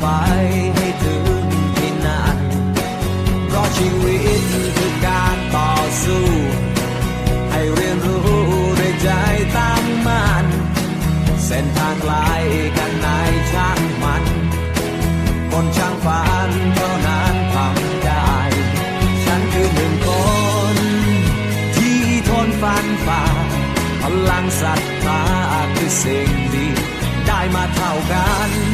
ไปให้ถึงที่นั่นเพราะชีวิตคือการต่อสู้ ให้เรียนรู้ด้วยใจตั้งมั่นเส้นทางไกลกันไหนช่างมัน คนช่างฝันเท่านั้นทำได้ ฉันคือหนึ่งคน ที่ทนฟันฝ่าพลังศรัทธาคือสิ่งดี ได้มาเท่ากัน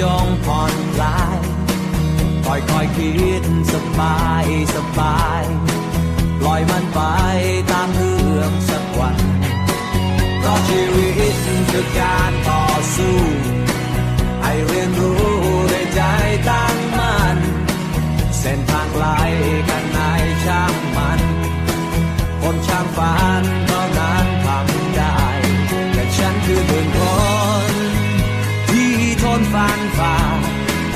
จงผ่อนคลายค่อยค่อยคิดสบายสบายปล่อยมันไปตามเรื่องสักวันเพราะชีวิตคือการต่อสู้ให้เรียนรู้ด้วยใจตั้งมั่นเส้นทางไกลกันไหนช่างมันคนช่างฝันเท่านั้นทำได้แต่ฉันคือหนึ่งคน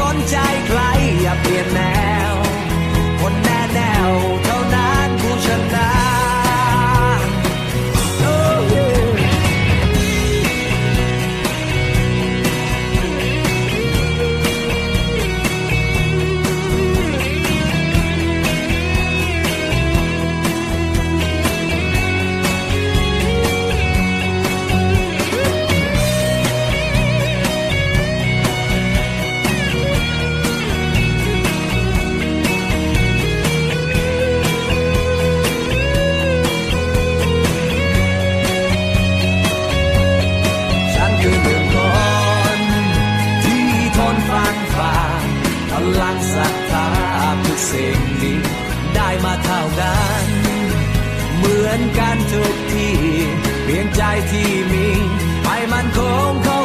อ มาเท่ากันเหมือนกันทุกที่เพียงใจที่มีให้มันคงเข้า